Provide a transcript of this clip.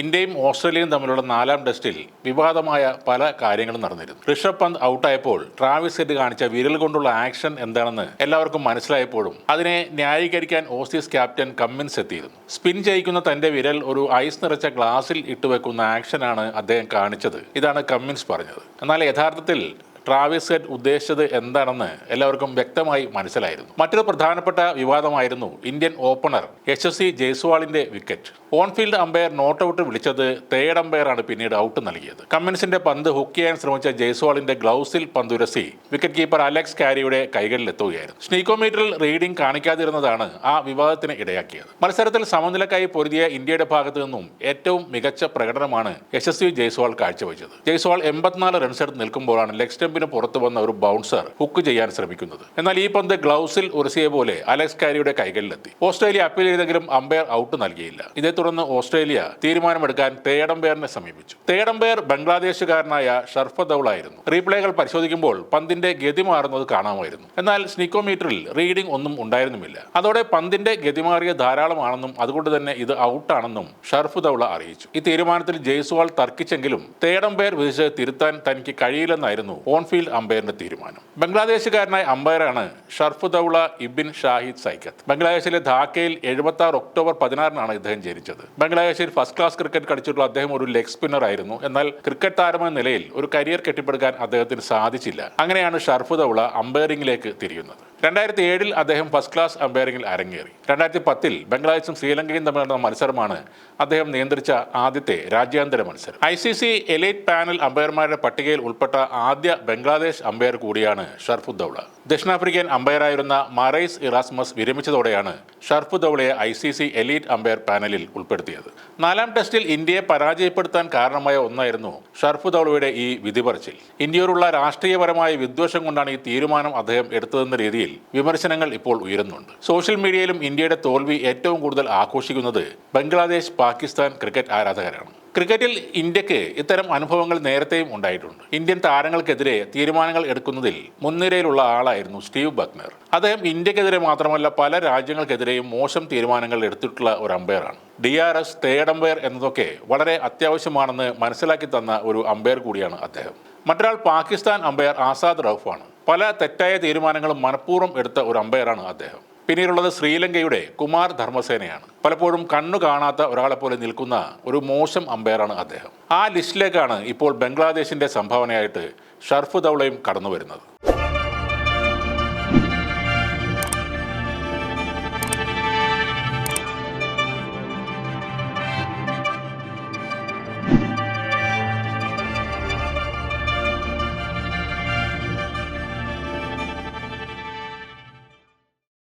ഇന്ത്യയും ഓസ്ട്രേലിയയും തമ്മിലുള്ള നാലാം ടെസ്റ്റിൽ വിവാദമായ പല കാര്യങ്ങളും നടന്നിരുന്നു. ഋഷഭ് പന്ത് ഔട്ടായപ്പോൾ ട്രാവിസ് ഹെഡ് കാണിച്ച വിരൽ കൊണ്ടുള്ള ആക്ഷൻ എന്താണെന്ന് എല്ലാവർക്കും മനസ്സിലായപ്പോഴും അതിനെ ന്യായീകരിക്കാൻ ഓസീസ് ക്യാപ്റ്റൻ കമ്മിൻസ് എത്തിയിരുന്നു. സ്പിൻ ചെയ്യിക്കുന്ന തന്റെ വിരൽ ഒരു ഐസ് നിറച്ച ഗ്ലാസിൽ ഇട്ടുവെക്കുന്ന ആക്ഷനാണ് അദ്ദേഹം കാണിച്ചത്. ഇതാണ് കമ്മിൻസ് പറഞ്ഞത്. എന്നാൽ യഥാർത്ഥത്തിൽ ട്രാവിസ് ഹെഡ് ഉദ്ദേശിച്ചത് എന്താണെന്ന് എല്ലാവർക്കും വ്യക്തമായി മനസ്സിലായിരുന്നു. മറ്റൊരു പ്രധാനപ്പെട്ട വിവാദമായിരുന്നു Indian opener H S C ജയ്സ്വാളിന്റെ wicket. On field umpire not out വിളിച്ചത് തേർഡ് അമ്പയറാണ് പിന്നീട് ഔട്ട് നൽകിയത്. കമ്മിൻസിന്റെ പന്ത് ഹുക്ക് ചെയ്യാൻ ശ്രമിച്ച ജയ്സ്വാളിന്റെ ഗ്ലൗസിൽ പന്തുരസി. വിക്കറ്റ് കീപ്പർ അലക്സ് കാരിയുടെ കൈകളിലെത്തുകയായിരുന്നു. സ്നീക്കോമീറ്ററിൽ റീഡിംഗ് കാണിക്കാതിരുന്നതാണ് ആ വിവാദത്തിന് ഇടയാക്കിയത്. മത്സരത്തിൽ സമനിലക്കായി പൊരുതിയ ഇന്ത്യയുടെ ഭാഗത്തു നിന്നും ഏറ്റവും മികച്ച പ്രകടനമാണ് യശസ്വി ജയ്സ്വാൾ കാഴ്ചവെച്ചത്. ജയ്സ്വാൾ എൺപത്തിനാല് റൺസ് എടുത്ത് നിൽക്കുമ്പോഴാണ് ലെഗ് സ്റ്റംപിന് പുറത്തു വന്ന ഒരു ബൗൺസർ ഹുക്ക് ചെയ്യാൻ ശ്രമിക്കുന്നത്. എന്നാൽ ഈ പന്ത് ഗ്ലൗസിൽ ഉറസിയ പോലെ അലക്സ് കാരിയുടെ കൈകളിലെത്തി. ഓസ്ട്രേലിയ അപ്പീൽ ചെയ്തെങ്കിലും അമ്പയർ ഔട്ട് നൽകിയില്ല. ഇതേ തുടർന്ന് ഓസ്ട്രേലിയ തീരുമാനമെടുക്കാൻ തേടംബെയറിനെ സമീപിച്ചു. തേടംബെയർ ബംഗ്ലാദേശുകാരനായ ഷർഫദൌൾ ആയിരുന്നു. റീപ്ലേകൾ പരിശോധിക്കുമ്പോൾ പന്തിന്റെ ഗതി മാറുന്നത് കാണാമായിരുന്നു. എന്നാൽ സ്നിക്കോമീറ്ററിൽ റീഡിംഗ് ഒന്നും ഉണ്ടായിരുന്നുമില്ല. അതോടെ പന്തിന്റെ ഗതി മാറിയ ധാരാളമാണെന്നും അതുകൊണ്ട് തന്നെ ഇത് ഔട്ടാണെന്നും ഷർഫ് ദൌള അറിയിച്ചു. ഈ തീരുമാനത്തിൽ ജയ്സ്വാൾ തർക്കിച്ചെങ്കിലും തേടംപയർ വിധിച്ച് തിരുത്താൻ തനിക്ക് കഴിയില്ലെന്നായിരുന്നു ഓൺഫീൽഡ് അമ്പയറിന്റെ തീരുമാനം. ബംഗ്ലാദേശുകാരനായ അമ്പയറാണ് ഷർഫുദൌള ഇബിൻ ഷാഹിദ് സൈക്കത്ത്. ബംഗ്ലാദേശിലെ ധാക്കയിൽ എഴുപത്തി ആറ് ഒക്ടോബർ പതിനാറിനാണ് ഇദ്ദേഹം ജനിച്ചത്. ബംഗ്ലാദേശിൽ ഫസ്റ്റ് ക്ലാസ് ക്രിക്കറ്റ് കളിച്ചിട്ടുള്ള അദ്ദേഹം ഒരു ലെഗ് സ്പിന്നർ ആയിരുന്നു. എന്നാൽ ക്രിക്കറ്റ് താരമെന്ന നിലയിൽ ഒരു കരിയർ കെട്ടിപ്പടുക്കാൻ അദ്ദേഹത്തിന് സാധിച്ചില്ല. അങ്ങനെയാണ് ഷർഫുദൌള അമ്പയറിംഗിലേക്ക് തിരിയുന്നത്. രണ്ടായിരത്തി ഏഴിൽ അദ്ദേഹം ഫസ്റ്റ് ക്ലാസ് അമ്പയറിംഗിൽ അരങ്ങേറി. രണ്ടായിരത്തി പത്തിൽ ബംഗ്ലാദേശും ശ്രീലങ്കയും നടന്ന മത്സരമാണ് അദ്ദേഹം നിയന്ത്രിച്ച ആദ്യത്തെ രാജ്യാന്തര മത്സരം. I C C elite panel അമ്പയർമാരുടെ പട്ടികയിൽ ഉൾപ്പെട്ട ആദ്യ ബംഗ്ലാദേശ് അമ്പയർ കൂടിയാണ് ഷർഫുദ്ദൌള ദക്ഷിണാഫ്രിക്കൻ അമ്പയറായിരുന്ന മറൈസ് ഇറാസ്മസ് വിരമിച്ചതോടെയാണ് ഷർഫുദ്ദൌളയെ I C C elite umpire പാനലിൽ ഉൾപ്പെടുത്തിയത്. നാലാം ടെസ്റ്റിൽ ഇന്ത്യയെ പരാജയപ്പെടുത്താൻ കാരണമായ ഒന്നായിരുന്നു ഷർഫുദ്ദൌളയുടെ ഈ വിധിപറച്ചിൽ. ഇന്ത്യയോടുള്ള രാഷ്ട്രീയപരമായ വിദ്വേഷം കൊണ്ടാണ് ഈ തീരുമാനം അദ്ദേഹം എടുത്തതെന്ന രീതിയിൽ വിമർശനങ്ങൾ ഇപ്പോൾ ഉയരുന്നുണ്ട്. സോഷ്യൽ മീഡിയയിലും ഇന്ത്യയുടെ തോൽവി ഏറ്റവും കൂടുതൽ ആഘോഷിക്കുന്നത് ബംഗ്ലാദേശ് പാകിസ്ഥാൻ ക്രിക്കറ്റ് ആരാധകരാണ്. ക്രിക്കറ്റിൽ ഇന്ത്യയ്ക്ക് ഇത്തരം അനുഭവങ്ങൾ നേരത്തെയും ഉണ്ടായിട്ടുണ്ട്. ഇന്ത്യൻ താരങ്ങൾക്കെതിരെ തീരുമാനങ്ങൾ എടുക്കുന്നതിൽ മുൻനിരയിലുള്ള ആളായിരുന്നു സ്റ്റീവ് ബക്നർ അദ്ദേഹം ഇന്ത്യക്കെതിരെ മാത്രമല്ല പല രാജ്യങ്ങൾക്കെതിരെയും മോശം തീരുമാനങ്ങൾ എടുത്തിട്ടുള്ള ഒരു അമ്പയറാണ് D R S third umpire എന്നതൊക്കെ വളരെ അത്യാവശ്യമാണെന്ന് മനസ്സിലാക്കി തന്ന ഒരു അമ്പയർ കൂടിയാണ് അദ്ദേഹം. മറ്റൊരാൾ പാകിസ്ഥാൻ അമ്പയർ ആസാദ് റൌഫാണ്. പല തെറ്റായ തീരുമാനങ്ങളും മനഃപൂർവം എടുത്ത ഒരു അമ്പയറാണ് അദ്ദേഹം. പിന്നീടുള്ളത് ശ്രീലങ്കയുടെ കുമാർ ധർമ്മസേനയാണ്. പലപ്പോഴും കണ്ണു കാണാത്ത ഒരാളെ പോലെ നിൽക്കുന്ന ഒരു മോശം അമ്പയറാണ് അദ്ദേഹം. ആ ലിസ്റ്റിലേക്കാണ് ഇപ്പോൾ ബംഗ്ലാദേശിന്റെ സംഭാവനയായിട്ട് ഷർഫ് ദൗളയും കടന്നു വരുന്നത്